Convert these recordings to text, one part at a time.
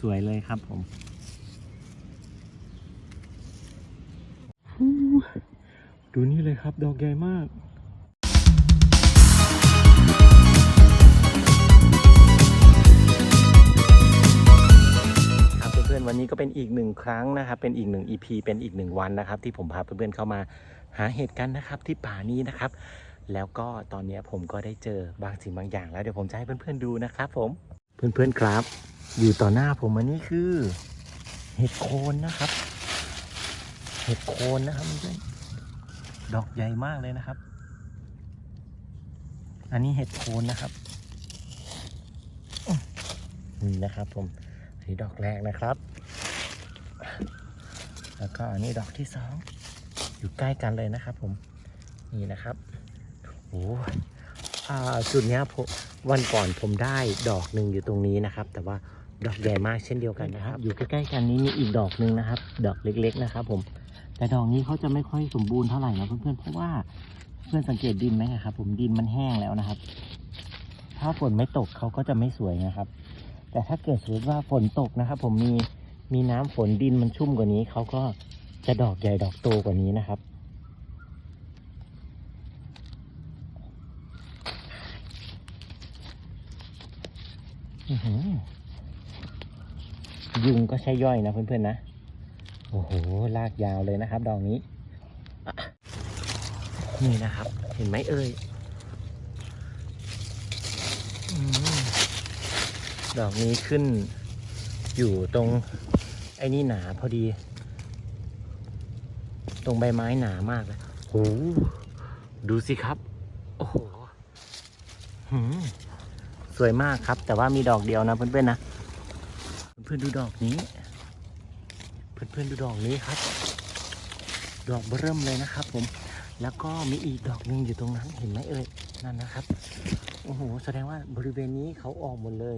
สวยเลยครับผม ดูนี่เลยครับ ดอกใหญ่มากครับเพื่อนๆวันนี้ก็เป็นอีกหนึ่งครั้งนะครับ เป็นอีกหนึ่ง EP เป็นอีกหนึ่งวันนะครับ ที่ผมพาเพื่อนๆเข้ามาหาเห็ดกันนะครับ ที่ป่านี้นะครับ แล้วก็ตอนนี้ผมก็ได้เจอบางสิ่งบางอย่าง แล้วเดี๋ยวผมจะให้เพื่อนๆดูนะครับผม เพื่อนๆครับ อยู่ต่อหน้าผมอันนี้คือ เห็ดโคนนะครับ เห็ดโคนนะครับเพื่อนดอกใหญ่มากเลยนะครับ อันนี้เห็ดโคนนะครับนี่นะครับ ผมอันนี้ดอกแรกนะครับ แล้วก็อันนี้ดอกที่สองอยู่ใกล้กันเลยนะครับ ผมนี่นะครับโอ้อ่าจุดเนี้ยผม วันก่อนผมได้ดอกหนึ่งอยู่ตรงนี้นะครับ แต่ว่าดอกใหญ่มากเช่นเดียวกันนะครับ อยู่ใกล้ๆกันนี้มีอีกดอกหนึ่งนะครับ ดอกเล็ก ๆนะครับ ผม แต่ดอกนี้เขาจะไม่ค่อยสมบูรณ์เท่าไหร่นะเพื่อนๆเพราะว่าเพื่อนสังเกตดินไหมครับ ผมดินมันแห้งแล้วนะครับ ถ้าฝนไม่ตกเขาก็จะไม่สวยนะครับ แต่ถ้าเกิดสมมติว่าฝนตกนะครับ ผมมีมีน้ำฝนดินมันชุ่มกว่านี้เขาก็จะดอกใหญ่ดอกโตกว่านี้นะครับ อื้อหือ ยุงก็ใช่ย่อยนะเพื่อนๆนะ โอ้โห ลากยาวเลยนะครับดอกนี้ นี่นะครับ เห็นไหมเอ่ยอดอกนี้ขึ้นอยู่ตรงไอ้นี่หนาพอดี ตรงใบไม้หนามากเลยโหดูสิครับ โอ้โหหืม สวยมากครับ แต่ว่ามีดอกเดียวนะเพื่อนๆนะ เพื่อนๆดูดอกนี้ เพื่อนๆดูดอกนี้ครับ ดอกเบิ่มเลยนะครับ ผม แล้วก็มีอีกดอกหนึ่งอยู่ตรงนั้นเห็นไหมเอ่ยนั่นนะครับโอ้โหแสดงว่าบริเวณนี้เขาออกหมดเลย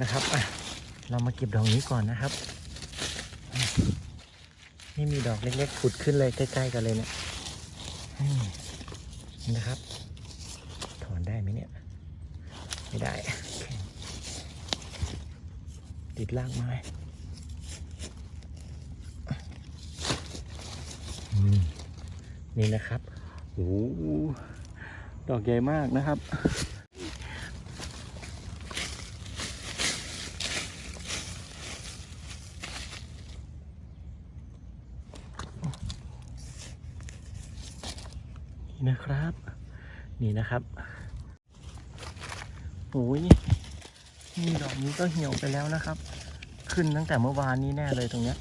นะครับอะเรามาเก็บดอกนี้ก่อนนะครับ นี่มีดอกเล็กๆผุดขึ้นเลยใกล้ๆกันเลยเนี่ยนะครับ ถอนได้ไหมเนี่ย ไม่ได้ ติดรากไม้นี่นะครับโอ้ดอกใหญ่มากนะครับ นี่นะครับ นี่นะครับ โอ้ยนี่ดอกนี้ก็เหี่ยวไปแล้วนะครับ ขึ้นตั้งแต่เมื่อวานนี้แน่เลยตรงเนี้ย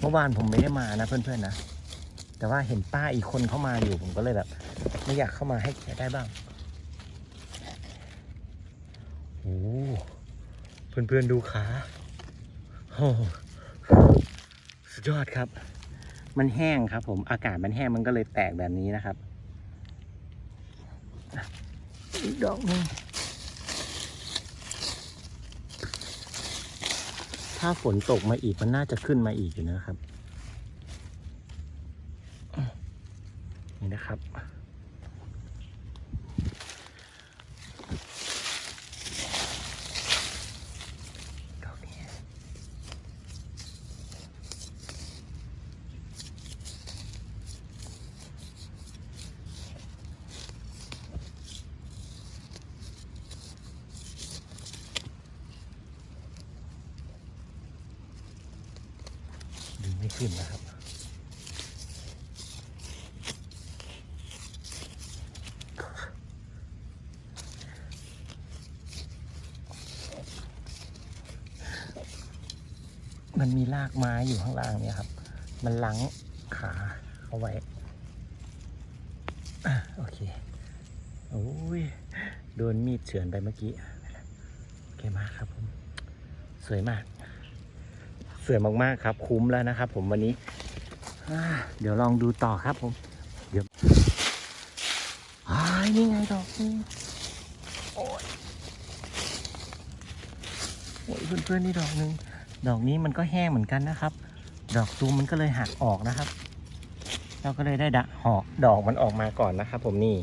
เมื่อวานผมไม่ได้มานะเพื่อนๆนะ แต่ว่าเห็นป้าอีกคนเข้ามาอยู่ผมก็เลยแบบ ไม่อยากเข้ามาให้แกได้บ้างโอ้เพื่อนๆดูขาโอ้สุดยอดครับ มันแห้งครับ ผมอากาศมันแห้งมันก็เลยแตกแบบนี้นะครับ ดอกนึง ถ้าฝนตกมาอีกมันน่าจะขึ้นมาอีกอยู่นะครับ นี่นะครับ ดอกนี้ดึง ไม่ขึ้นนะครับ มันมีรากไม้อยู่ข้างล่างเนี่ยครับ มันลังขาเอาไว้โอเค โอ้ย โดนมีดเฉือนไปเมื่อกี้ โอเคมากครับผม สวยมาก สวยมากๆครับ คุ้มแล้วนะครับ ผมวันนี้เดี๋ยวลองดูต่อครับผม เดี๋ยวอ้ายนี่ไงดอกนี้โอ้ยโอ้ยเพื่อนๆนี่ดอกหนึ่งดอกนี้มันก็แห้งเหมือนกันนะครับ ดอกตูมมันก็เลยหักออกนะครับ เราก็เลยได้ดะหอกดอกมันออกมาก่อนนะครับ ผมนี่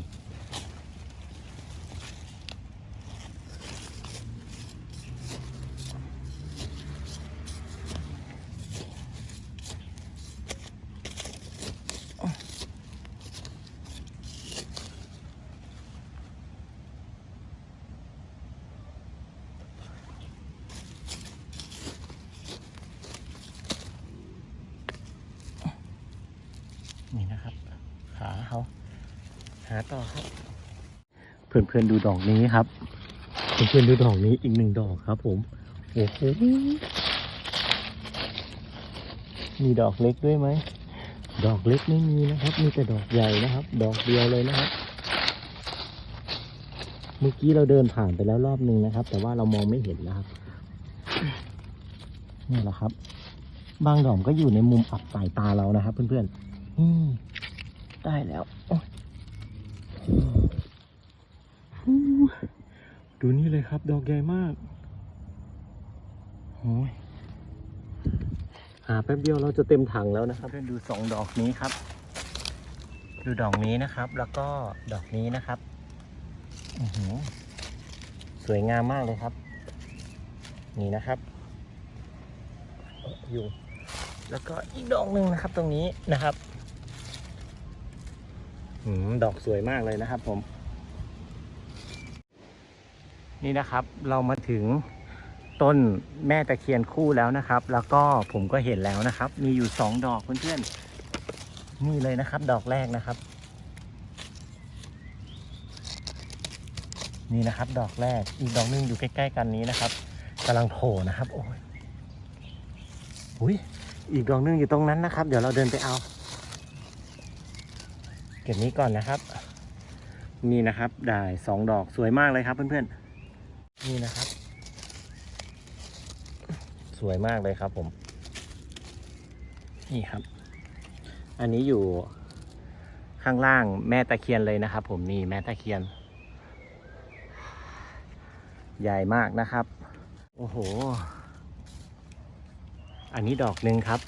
โต่อครับเพื่อนๆดูดอกนี้ครับ เพื่อนๆดูดอกนี้อีกหนึ่งดอกครับ ผมโอ้โหมีดอกเล็กด้วยไหมดอกเล็กไม่มีนะครับ มีแต่ดอกใหญ่นะครับ ดอกเดียวเลยนะครับ เมื่อกี้เราเดินผ่านไปแล้วรอบนึงนะครับ แต่ว่าเรามองไม่เห็นนะครับนี่แหละครับ บางดอกก็อยู่ในมุมอับสายตาเรานะครับ เพื่อนๆได้แล้ว ดูนี่เลยครับ ดอกใหญ่มากโอ้ยหาแป๊บเดียวเราจะเต็มถังแล้วนะครับเพื่อนดูสองดอกนี้ครับ ดูดอกนี้นะครับ แล้วก็ดอกนี้นะครับอือหือสวยงามมากเลยครับ นี่นะครับ อยู่ แล้วก็อีกดอกหนึ่งนะครับ ตรงนี้นะครับ ดอกสวยมากเลยนะครับผม นี่นะครับเรามาถึงต้นแม่ตะเคียนคู่แล้วนะครับ แล้วก็ผมก็เห็นแล้วนะครับ มีอยู่สองดอกเพื่อนๆนี่เลยนะครับ ดอกแรกนะครับ นี่นะครับ ดอกแรกอีกดอกหนึงอยู่ใกล้ๆกันนี้นะครับกำลังโผล่นะครับ โอ้ยอุ้ยอีกดอกหนึงอยู่ตรงนั้นนะครับ เดี๋ยวเราเดินไปเอา เก็บนี้ก่อนนะครับ นี่นะครับ ได้สองดอกสวยมากเลยครับเพื่อนๆ นี่นะครับ สวยมากเลยครับผม นี่ครับ อันนี้อยู่ข้างล่างแม่ตะเคียนเลยนะครับผมนี่แม่ตะเคียน ใหญ่มากนะครับ โอ้โห อันนี้ดอกหนึ่งครับ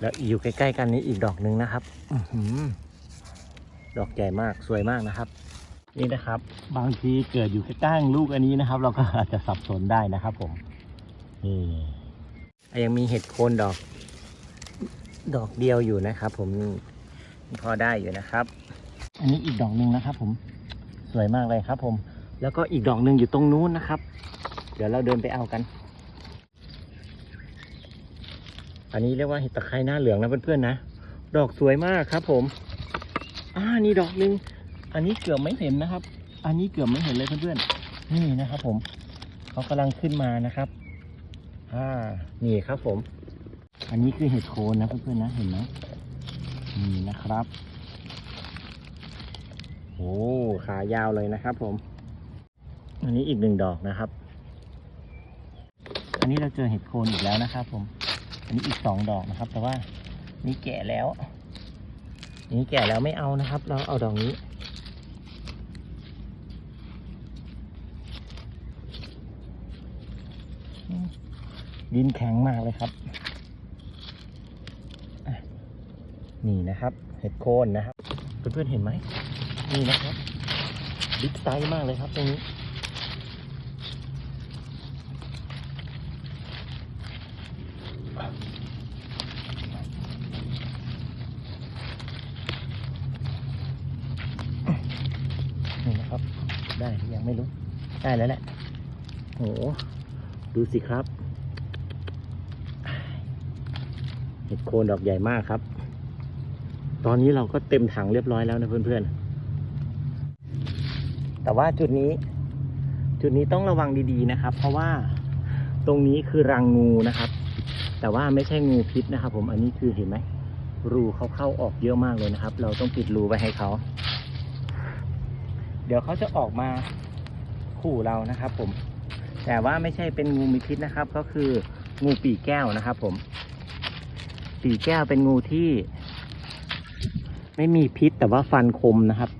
แล้วอยู่ใกล้ๆกันนี้อีกดอกหนึ่งนะครับอือหือดอกใหญ่มากสวยมากนะครับ นี่นะครับ บางทีเกิดอยู่ใกล้ๆลูกอันนี้นะครับ เราก็อาจจะสับสนได้นะครับ ผมนี่ยังมีเห็ดโคนดอก ดอกเดียวอยู่นะครับ ผมนี่พอได้อยู่นะครับ อันนี้อีกดอกหนึ่งนะครับ ผมสวยมากเลยครับ ผม แล้วก็อีกดอกหนึ่งอยู่ตรงนู้นนะครับ เดี๋ยวเราเดินไปเอากัน อันนี้เรียกว่าเห็ดตะไคร้หน้าเหลืองนะเพื่อนๆนะ ดอกสวยมากครับ ผม อ่านี่ดอกหนึ่งอันนี้เกือบไม่เห็นนะครับ อันนี้เกือบไม่เห็นเลยเพื่อนๆ นี่นะครับ ผมเขากำลังขึ้นมานะครับ อ่า นี่ครับ ผม อันนี้คือเห็ดโคนนะเพื่อนๆนะ เห็นไหมนี่นะครับ โอ้ ขายาวเลยนะครับ ผม อันนี้อีกหนึ่งดอกนะครับ อันนี้เราเจอเห็ดโคนอีกแล้วนะครับ ผม อันนี้อีกสองดอกนะครับ แต่ว่านี่แก่แล้ว นี่แก่แล้วไม่เอานะครับ เราเอาดอกนี้ ดินแข็งมากเลยครับนี่นะครับเห็ดโคนนะครับเพื่อนๆเห็นไหมนี่นะครับบิ๊กไซส์มากเลยครับตรงนี้นะครับ ได้หรือยังไม่รู้ ได้ แล้วแหละโหดูสิครับ เห็ดโคนดอกใหญ่มากครับ ตอนนี้เราก็เต็มถังเรียบร้อยแล้วนะเพื่อนๆ แต่ว่าจุดนี้ จุดนี้ต้องระวังดีๆนะครับ เพราะว่าตรงนี้คือรังงูนะครับ แต่ว่าไม่ใช่งูพิษนะครับผมอันนี้คือเห็นไหมรูเขาเข้าออกเยอะมากเลยนะครับ เราต้องปิดรูไว้ให้เขา เดี๋ยวเขาจะออกมา ขู่เรานะครับผม แต่ว่าไม่ใช่เป็นงูมีพิษนะครับ ก็คืองูปีแก้วนะครับ ผม ปีแก้วเป็นงูที่ ไม่มีพิษแต่ว่าฟันคมนะครับ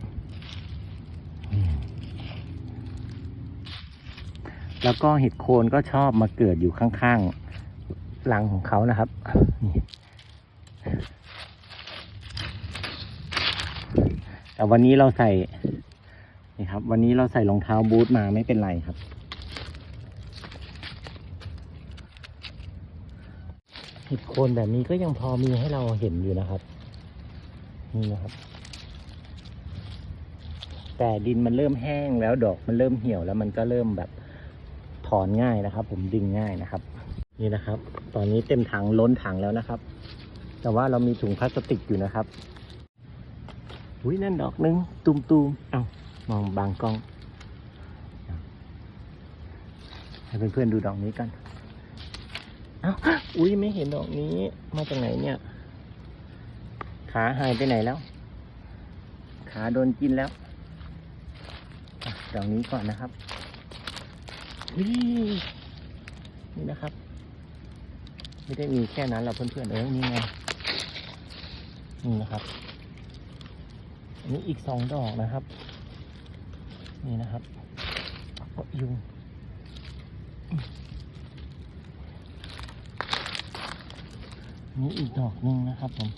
แล้วก็เห็ดโคนก็ชอบมาเกิดอยู่ข้างๆรังของเขานะครับแต่วันนี้เราใส่ นี่ครับ วันนี้เราใส่รองเท้าบูทมาไม่เป็นไรครับ เห็ดโคนแบบนี้ก็ยังพอมีให้เราเห็นอยู่นะครับนี่นะครับ แต่ดินมันเริ่มแห้งแล้วดอกมันเริ่มเหี่ยวแล้วมันก็เริ่มแบบถอนง่ายนะครับ ผมดึงง่ายนะครับ นี่นะครับ ตอนนี้เต็มถังล้นถังแล้วนะครับ แต่ว่าเรามีถุงพลาสติกอยู่นะครับอุ้ยนั่นดอกหนึงตุมตูมๆเอ้า มองบางกล้อง ให้เพื่อนๆดูดอกนี้กันเอ้าอุ้ยไม่เห็นดอกนี้ มาจากไหนเนี่ย ขาหายไปไหนแล้ว ขาโดนกินแล้วอดอกนี้ก่อนนะครับอุ้ยนี่นะครับ ไม่ได้มีแค่นั้นหรอกเพื่อนๆเอ้ยนี่ไงนี่นะครับ อันนี้อีกสองดอกนะครับ นี่นะครับโอ๊ยยุงนี่อีกดอกหนึ่งนะครับผม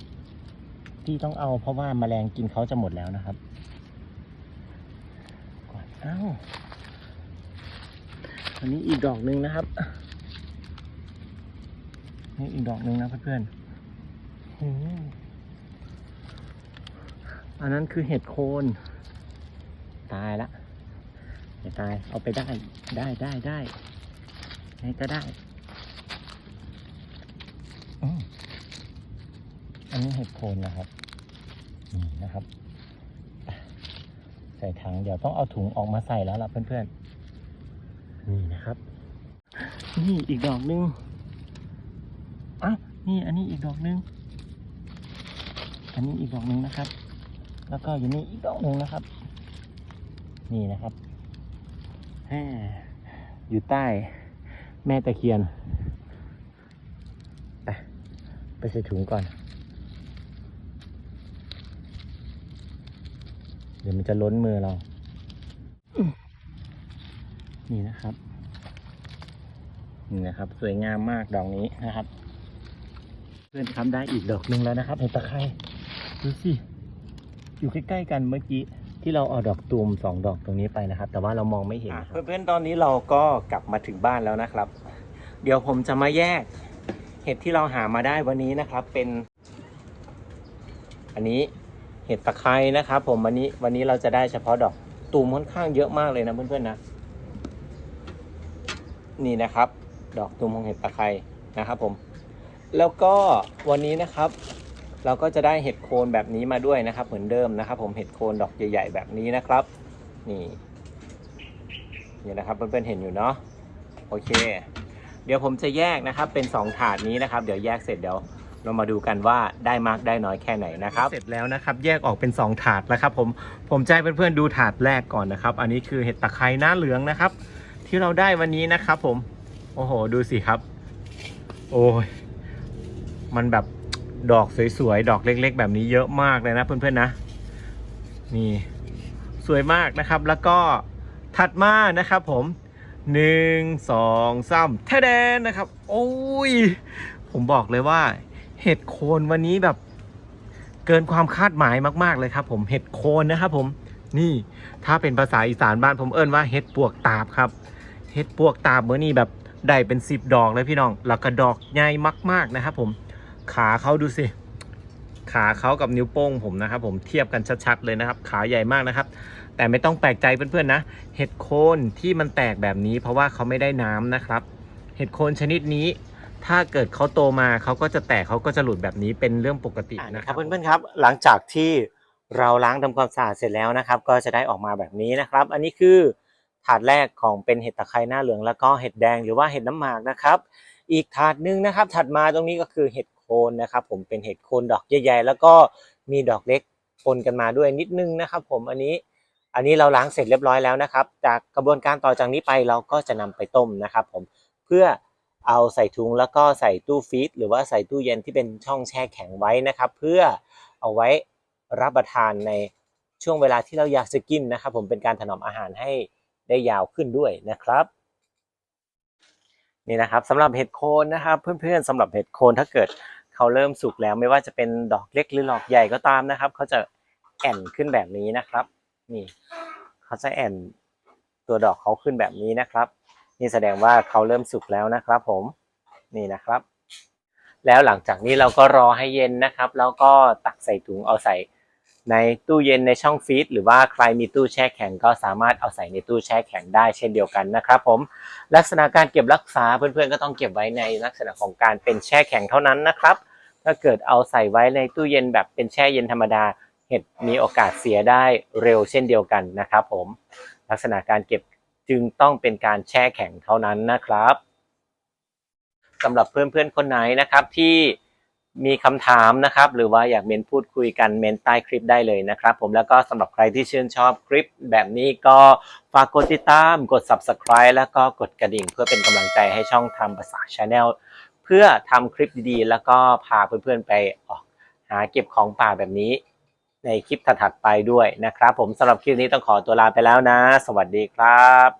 ที่ต้องเอาเพราะว่าแมลงกินเขาจะหมดแล้วนะครับก่อนเอ้าอันนี้อีกดอกหนึ่งนะครับ นี่อีกดอกหนึ่งนะเพื่อนๆอันนั้นคือเห็ดโคน ตายละ อย่าตายเอาไปได้ได้ได้ได้ไงก็ได้อืมอันนี้เห็ดโคนนะครับนี่นะครับอะใส่ถังเดี๋ยวต้องเอาถุงออกมาใส่แล้วล่ะเพื่อนๆนี่นะครับ นี่อีกดอกหนึงอ้าวนี่อันนี้อีกดอกหนึงอันนี้อีกดอกหนึงนะครับ แล้วก็อยู่นี่อีกดอกหนึ่งนะครับ นี่นะครับแหม อยู่ใต้แม่ตะเคียน ไป ไปใส่ถุงก่อน เดี๋ยวมันจะล้นมือเรา นี่นะครับ นี่นะครับ สวยงามมากดอกนี้นะครับ เพื่อนทำได้อีกดอกหนึ่งแล้วนะครับ เห็นตะไคร้ดูสิ อยู่ใกล้ๆกันเมื่อกี้ ที่เราเอาดอกตูมสองดอกตรงนี้ไปนะครับ แต่ว่าเรามองไม่เห็นเพื่อนๆตอนนี้เราก็กลับมาถึงบ้านแล้วนะครับ เดี๋ยวผมจะมาแยก เห็ดที่เราหามาได้วันนี้นะครับ เป็น อันนี้เห็ดตะไคร้นะครับ ผมวันนี้วันนี้เราจะได้เฉพาะดอกตูมค่อนข้างเยอะมากเลยนะเพื่อนๆนะ นี่นะครับ ดอกตูมของเห็ดตะไคร้นะครับ ผม แล้วก็วันนี้นะครับ เราก็จะได้เห็ดโคนแบบนี้มาด้วยนะครับ เหมือนเดิมนะครับ ผมเห็ดโคนดอกใหญ่ ๆ แบบนี้นะครับ นี่นี่นะครับเพื่อนๆเห็นอยู่เนาะโอเค เดี๋ยวผมจะแยกนะครับเป็น 2 ถาดนี้นะครับ เดี๋ยวแยกเสร็จเดี๋ยวเรามาดูกันว่าได้มากได้น้อยแค่ไหนนะครับ เสร็จแล้วนะครับ แยกออกเป็น 2 ถาดแล้วครับผมผมจะให้เพื่อนๆดูถาดแรกก่อนนะครับ อันนี้คือเห็ดตะไคร้หน้าเหลืองนะครับ ที่เราได้วันนี้นะครับ ผม โอ้โห ดูสิครับ โอ้ยมันแบบ ดอกสวยๆ ดอกเล็ก ๆ แบบนี้เยอะมากเลยนะเพื่อนๆนะ นี่สวยมากนะครับ แล้วก็ถัดมานะครับผมหนึ่งสองสามแทแดนนะครับ โอ้ย ผมบอกเลยว่า เห็ดโคนวันนี้แบบเกินความคาดหมายมาก ๆเลยครับ ผมเห็ดโคนนะครับผมนี่ถ้าเป็นภาษาอีสานบ้านผมเอิ้นว่าเห็ดปวกตาบครับเห็ดปวกตาบเมื่อนี้แบบได้เป็นสิบดอกเลยพี่น้องแล้วก็ดอกใหญ่มาก ๆนะครับผม ขาเขาดูสิ ขาเขากับนิ้วโป้งผมนะครับ ผมเทียบกันชัดๆเลยนะครับ ขาใหญ่มากนะครับ แต่ไม่ต้องแปลกใจเพื่อนๆนะ เห็ดโคนที่มันแตกแบบนี้ เพราะว่าเขาไม่ได้น้ำนะครับ เห็ดโคนชนิดนี้ ถ้าเกิดเขาโตมาเขาก็จะแตกเขาก็จะหลุดแบบนี้เป็นเรื่องปกตินะครับเพื่อนๆครับ หลังจากที่เราล้างทำความสะอาดเสร็จแล้วนะครับ ก็จะได้ออกมาแบบนี้นะครับ อันนี้คือถาดแรกของเป็นเห็ดตะไคร้หน้าเหลืองแล้วก็เห็ดแดงหรือว่าเห็ดน้ำหมากนะครับ อีกถาดหนึ่งนะครับ ถัดมาตรงนี้ก็คือเห็ด โคนนะครับผมเป็นเห็ดโคนดอกใหญ่ๆแล้วก็มีดอกเล็กปนกันมาด้วยนิดนึงนะครับผมอันนี้อันนี้เราล้างเสร็จเรียบร้อยแล้วนะครับ จากกระบวนการต่อจากนี้ไปเราก็จะนำไปต้มนะครับผมเพื่อเอาใส่ถุงแล้วก็ใส่ตู้ฟรีซหรือว่าใส่ตู้เย็นที่เป็นช่องแช่แข็งไว้นะครับ เพื่อเอาไว้รับประทานในช่วงเวลาที่เราอยากจะกินนะครับ ผมเป็นการถนอมอาหารให้ได้ยาวขึ้นด้วยนะครับ นี่นะครับสำหรับเห็ดโคนนะครับ เพื่อนๆสำหรับเห็ดโคนถ้าเกิดเขาเริ่มสุกแล้วไม่ว่าจะเป็นดอกเล็กหรือดอกใหญ่ก็ตามนะครับเขาจะแอ่นขึ้นแบบนี้นะครับ นี่เขาจะแอ่นตัวดอกเขาขึ้นแบบนี้นะครับ นี่แสดงว่าเขาเริ่มสุกแล้วนะครับ ผมนี่นะครับ แล้วหลังจากนี้เราก็รอให้เย็นนะครับ แล้วก็ตักใส่ถุงเอาใส่ ในตู้เย็นในช่องฟรีซหรือว่าใครมีตู้แช่แข็งก็สามารถเอาใส่ในตู้แช่แข็งได้เช่นเดียวกันนะครับผมลักษณะการเก็บรักษาเพื่อนๆก็ต้องเก็บไว้ในลักษณะของการเป็นแช่แข็งเท่านั้นนะครับ ถ้าเกิดเอาใส่ไว้ในตู้เย็นแบบเป็นแช่เย็นธรรมดา เหเห็ดมีโอกาสเสียได้เร็วเช่นเดียวกันนะครับผมลักษณะการเก็บจึงต้องเป็นการแช่แข็งเท่านั้นนะครับสำหรับเพื่อนๆคนไหนนะครับที่ มีคำถามนะครับ หรือว่าอยากเมนพูดคุยกันเมนใต้คลิปได้เลยนะครับ ผมแล้วก็สำหรับใครที่ชื่นชอบคลิปแบบนี้ก็ฝากกดติดตามกด subscribe แล้วก็กดกระดิ่ง เพื่อเป็นกำลังใจให้ช่องทำภาษา Channel เพื่อทำคลิปดีๆ แล้วก็พาเพื่อนๆไปออกหาเก็บของป่าแบบนี้ ในคลิปถัดๆไปด้วยนะครับ ผมสำหรับคลิปนี้ต้องขอตัวลาไปแล้วนะ สวัสดีครับ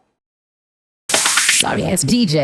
Sorry, it's DJ.